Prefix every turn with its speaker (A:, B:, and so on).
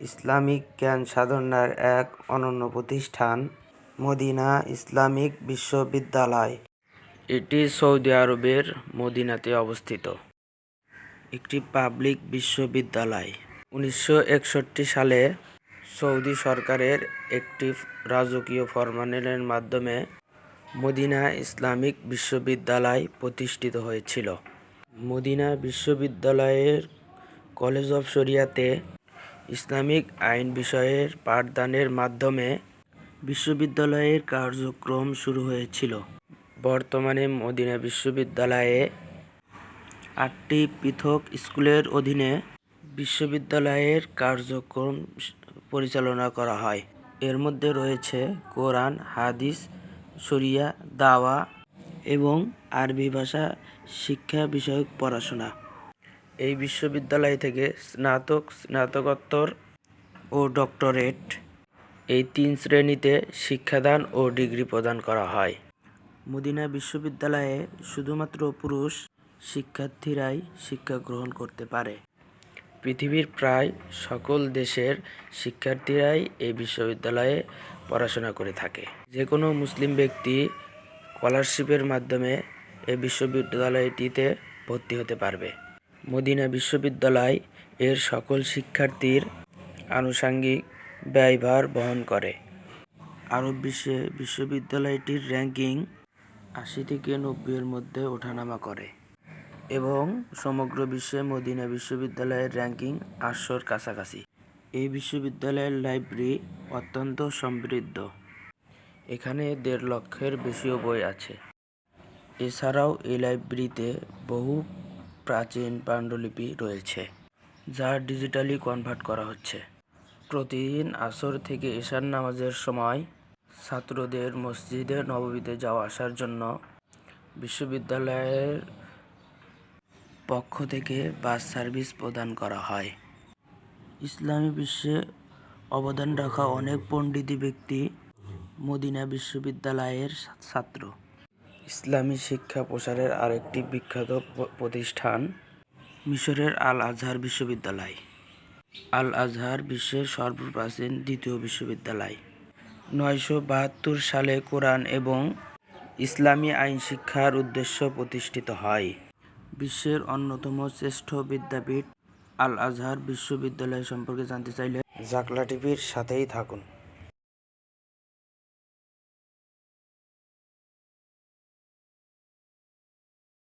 A: Islamic জ্ঞান সাধনার এক অনন্য প্রতিষ্ঠান, মদিনা ইসলামিক বিশ্ববিদ্যালয়। এটি সৌদি আরবের মদিনাতে অবস্থিত। একটি পাবলিক বিশ্ববিদ্যালয়। উনিশশো একষট্টি সালে সৌদি সরকারের একটি রাজকীয় ফরমানের মাধ্যমে মদিনা ইসলামিক বিশ্ববিদ্যালয় প্রতিষ্ঠিত হয়েছিল। মদিনা বিশ্ববিদ্যালয়ের কলেজ অফ শরিয়াতে ইসলামিক আইন বিষয়ের পাঠদানের মাধ্যমে বিশ্ববিদ্যালয়ের কার্যক্রম শুরু হয়েছিল। বর্তমানে মদিনা বিশ্ববিদ্যালয়ে আটটি পৃথক স্কুলের অধীনে বিশ্ববিদ্যালয়ের কার্যক্রম পরিচালনা করা হয়। এর মধ্যে রয়েছে কোরআন, হাদিস, শরিয়া, দাওয়া এবং আরবি ভাষা শিক্ষা বিষয়ক পড়াশোনা। এই বিশ্ববিদ্যালয় থেকে স্নাতক, স্নাতকোত্তর ও ডক্টরেট এই তিন শ্রেণীতে শিক্ষাদান ও ডিগ্রি প্রদান করা হয়। মদিনা বিশ্ববিদ্যালয়ে শুধুমাত্র পুরুষ শিক্ষার্থীরাই শিক্ষা গ্রহণ করতে পারে। পৃথিবীর প্রায় সকল দেশের শিক্ষার্থীরাই এই বিশ্ববিদ্যালয়ে পড়াশোনা করে থাকে। যে কোনো মুসলিম ব্যক্তি স্কলারশিপের মাধ্যমে এই বিশ্ববিদ্যালয়টিতে ভর্তি হতে পারবে। মদিনা বিশ্ববিদ্যালয় এর সকল শিক্ষার্থীর আনুষঙ্গিক ব্যয়ভার বহন করে। আরব বিশ্বে বিশ্ববিদ্যালয়টির র্যাঙ্কিং আশি থেকে নব্বইয়ের মধ্যে ওঠানামা করে এবং সমগ্র বিশ্বে মদিনা বিশ্ববিদ্যালয়ের র্যাঙ্কিং আটশোর কাছাকাছি। এই বিশ্ববিদ্যালয়ের লাইব্রেরি অত্যন্ত সমৃদ্ধ। এখানে দেড় লক্ষের বেশিও বই আছে। এছাড়াও এই লাইব্রেরিতে বহু প্রাচীন পাণ্ডুলিপি রয়েছে, যা ডিজিটালি কনভার্ট করা হচ্ছে। প্রতিদিন আসর থেকে এশার নামাজের সময় ছাত্রদের মসজিদে নববীতে যাওয়া আসার জন্য বিশ্ববিদ্যালয়ের পক্ষ থেকে বাস সার্ভিস প্রদান করা হয়। ইসলামী বিশ্বে অবদান রাখা অনেক পণ্ডিত ব্যক্তি মদিনা বিশ্ববিদ্যালয়ের ছাত্র। ইসলামী শিক্ষা প্রসারের আরেকটি বিখ্যাত প্রতিষ্ঠান মিশরের আল আজহার বিশ্ববিদ্যালয়। আল আজহার বিশ্বের সর্বপ্রাচীন দ্বিতীয় বিশ্ববিদ্যালয়। নয়শো বাহাত্তর সালে কোরআন এবং ইসলামী আইন শিক্ষার উদ্দেশ্য প্রতিষ্ঠিত হয়। বিশ্বের অন্যতম শ্রেষ্ঠ বিদ্যাপীঠ আল আজহার বিশ্ববিদ্যালয় সম্পর্কে জানতে চাইলে জাকলা টিভির সাথেই থাকুন।